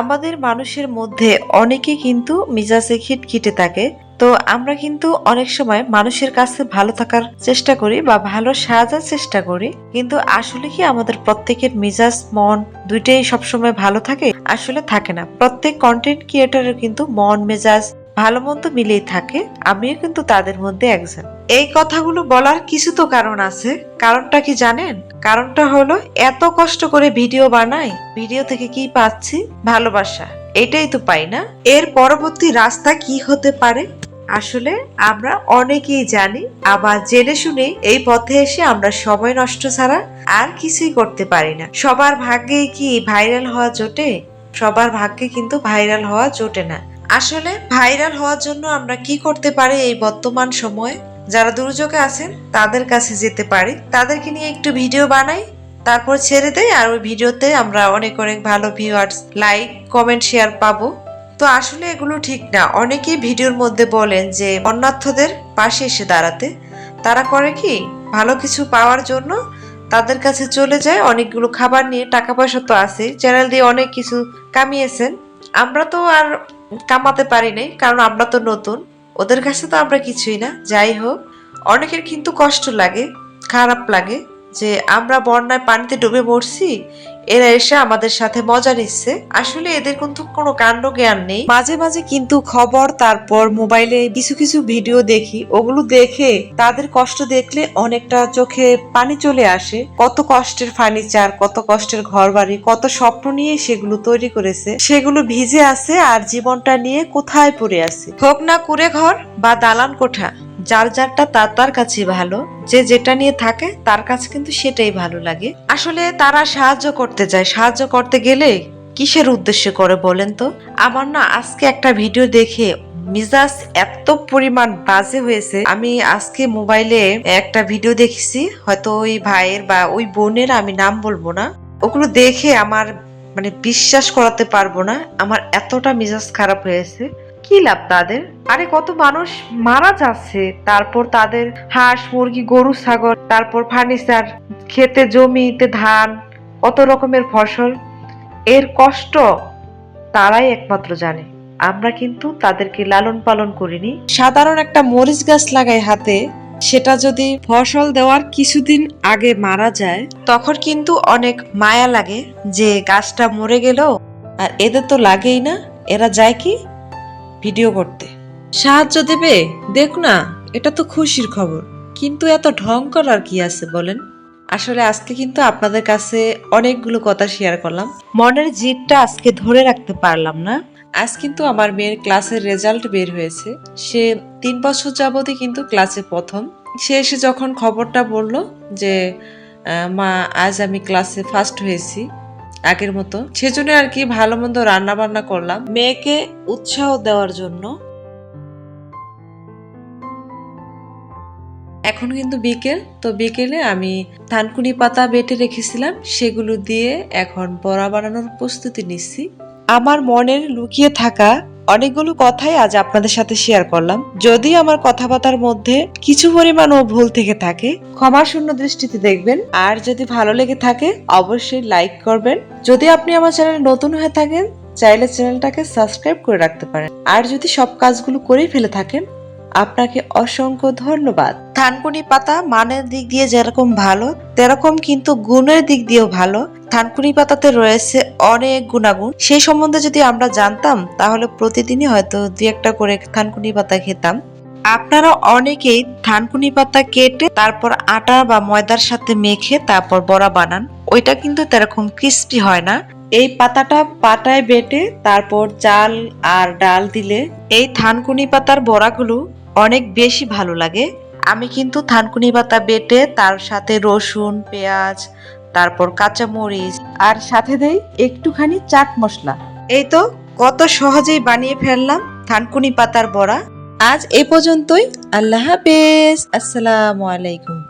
আমাদের মানুষের মধ্যে অনেকে কিন্তু মিজাজে খিটখিটে থাকে। তো আমরা কিন্তু অনেক সময় মানুষের কাছে ভালো থাকার চেষ্টা করি বা ভালো সাজার চেষ্টা করি। কিন্তু আসলে কি আমাদের প্রত্যেকের মিজাজ, মন দুইটাই সবসময় ভালো থাকে? আসলে থাকে না। প্রত্যেক কন্টেন্ট ক্রিয়েটারের কিন্তু মন, মেজাজ ভালো মন্দ মিলেই থাকে, আমিও কিন্তু তাদের মধ্যে একজন। এই কথাগুলো বলার কিছু তো কারণ আছে। কারণটা কি জানেন? কারণটা হলো এত কষ্ট করে ভিডিও বানাই, ভিডিও থেকে কি পাচ্ছি? ভালোবাসা। এটাই তো পাই না। এর পরবর্তী রাস্তা কি হতে পারে? আসলে আমরা অনেকেই জানি, আবার জেনে শুনে এই পথে এসে আমরা সময় নষ্ট ছাড়া আর কিছুই করতে পারি না। সবার ভাগ্যে কি ভাইরাল হওয়া জোটে? সবার ভাগ্যে কিন্তু ভাইরাল হওয়া জোটে না। আসলে ভাইরাল হওয়ার জন্য আমরা কি করতে পারি এই বর্তমান সময়ে? যারা দুর্যোগে আছেন, তাদের কাছে যেতে পারি। তাদেরকে নিয়ে একটু ভিডিও বানাই, তারপর ছেড়ে দেয় আর ওই ভিডিওতে আমরা অনেক অনেক ভালো ভিউয়ার্স লাইক কমেন্ট শেয়ার পাবো। তো আসলে এগুলো ঠিক না। অনেকেই ভিডিওর মধ্যে বলেন যে অন্যার্থদের পাশে এসে দাঁড়াতে। তারা করে কি? ভালো কিছু পাওয়ার জন্য তাদের কাছে চলে যায়। অনেকগুলো খাবার নিয়ে টাকা পয়সা তো আছে চ্যানেল দিয়ে অনেক কিছু কামিয়েছেন। আমরা তো আর কামাতে পারি নাই, কারণ আমরা তো নতুন। ওদের কাছে তো আমরা কিছুই না। যাই হোক, অনেকের কিন্তু কষ্ট লাগে, খারাপ লাগে। যে আমরা বন্যায় পানিতে ডুবে মরছি এরা এসে আমাদের সাথে মজা নিচ্ছে। আসলে এদের কিন্তু কোনো কাণ্ড জ্ঞান নেই। মাঝে মাঝে কিন্তু খবর তারপর মোবাইলে কিছু কিছু ভিডিও দেখি। ওগুলো দেখে তাদের কষ্ট দেখলে অনেকটা চোখে পানি চলে আসে। কত কষ্টের ফার্নিচার কত কষ্টের ঘর বাড়ি কত স্বপ্ন নিয়ে সেগুলো তৈরি করেছে। সেগুলো ভিজে আছে আর জীবনটা নিয়ে কোথায় পড়ে আছে? হোক না কুড়ে ঘর বা দালান কোঠা যার যারটা তার তার কাছে ভালো। যে যেটা নিয়ে থাকে, তার কাছে কিন্তু সেটাই ভালো লাগে। আসলে তারা সাহায্য করতে যায়। সাহায্য করতে গেলে কিসের উদ্দেশ্যে করে বলেন তো? আমার না আজকে একটা ভিডিও দেখে মিজাজ এত পরিমাণ বাজে হয়েছে। আমি আজকে মোবাইলে একটা ভিডিও দেখেছি। হয়তো ওই ভাইয়ের বা ওই বোনের, আমি নাম বলব না। ওগুলো দেখে আমার মানে বিশ্বাস করাতে পারব না। আমার এতটা মিজাজ খারাপ হয়েছে। কি লাভ তাদের? আরে কত মানুষ মারা যাচ্ছে। তারপর তাদের হাঁস, মুরগি, গরু, ছাগল, তারপর ফার্নিচার খেতে জমিতে ধান, কত রকমের ফসল। এর কষ্ট তারাই একমাত্র জানে। আমরা কিন্তু তাদেরকে লালন পালন করিনি। সাধারণ একটা মরিচ গাছ লাগাই হাতে, সেটা যদি ফসল দেওয়ার কিছুদিন আগে মারা যায়, তখন কিন্তু অনেক মায়া লাগে যে গাছটা মরে গেল, আর এদের তো লাগেই না। এরা যায় কি? ভিডিও করতে। সাহায্য দেবে? দেখ না, এটা তো খুশির খবর। কিন্তু এত ঢং করার কি আছে বলেন? আসলে আজকে কিন্তু আপনাদের কাছে অনেকগুলো কথা শেয়ার করলাম। মনের জিদটা আজকে ধরে রাখতে পারলাম না। আজ কিন্তু আমার মেয়ের ক্লাসের রেজাল্ট বের হয়েছে। সে তিন বছর যাবতই কিন্তু ক্লাসে প্রথম। সে এসে যখন খবরটা বলল যে মা, আজ আমি ক্লাসে ফার্স্ট হয়েছি। আগের মতো। সেজন্য আর কি ভালো মন্দ রান্না বান্না করলাম। মেয়েকে উৎসাহ দেওয়ার জন্য। এখন কিন্তু বিকেল, তো বিকেলে আমি থানকুনি পাতা বেটে রেখেছিলাম। সেগুলো দিয়ে এখন বড়া বানানোর প্রস্তুতি নিচ্ছি। আমার মনের লুকিয়ে থাকা অনেকগুলো কথাই আজ আপনাদের সাথে শেয়ার করলাম। যদি আমার কথাবার্তার মধ্যে কিছু পরিমাণ ও ভুল থেকে থাকে, ক্ষমা শূন্য দৃষ্টিতে দেখবেন। আর যদি ভালো লেগে থাকে, অবশ্যই লাইক করবেন। যদি আপনি আমার চ্যানেলে নতুন হয়ে থাকেন, চাইলে চ্যানেলটাকে সাবস্ক্রাইব করে রাখতে পারেন। আর যদি সব কাজগুলো করেই ফেলে থাকেন আপনাকে অসংখ্য ধন্যবাদ। থানকুনি পাতা মানের দিক দিয়ে যেরকম ভালো, তেরকম কিন্তু গুণের দিক দিয়েও ভালো। থানকুনি পাতাতে রয়েছে অনেক গুণাগুণ। সেই সম্বন্ধে যদি আমরা জানতাম, তাহলে প্রতিদিনই হয়তো দু একটা করে থানকুনি পাতা খেতাম। আপনারা অনেকেই থানকুনি পাতা কেটে তারপর আটা বা ময়দার সাথে মেখে তারপর বড়া বানান। ওইটা কিন্তু তেরকম ক্রিস্পি হয় না। এই পাতাটা পাটায় বেটে তারপর চাল আর ডাল দিলে এই থানকুনি পাতার বড়াগুলো অনেক বেশি ভালো লাগে। আমি কিন্তু থানকুনি পাতা বেটে তার সাথে রসুন, পেঁয়াজ, তারপর কাঁচামরিচ আর সাথে দেই একটুখানি চাট মশলা। এই তো, কত সহজেই বানিয়ে ফেললাম থানকুনি পাতার বড়া। আজ এ পর্যন্তই। আল্লাহ হাফেজ। আসসালামু আলাইকুম।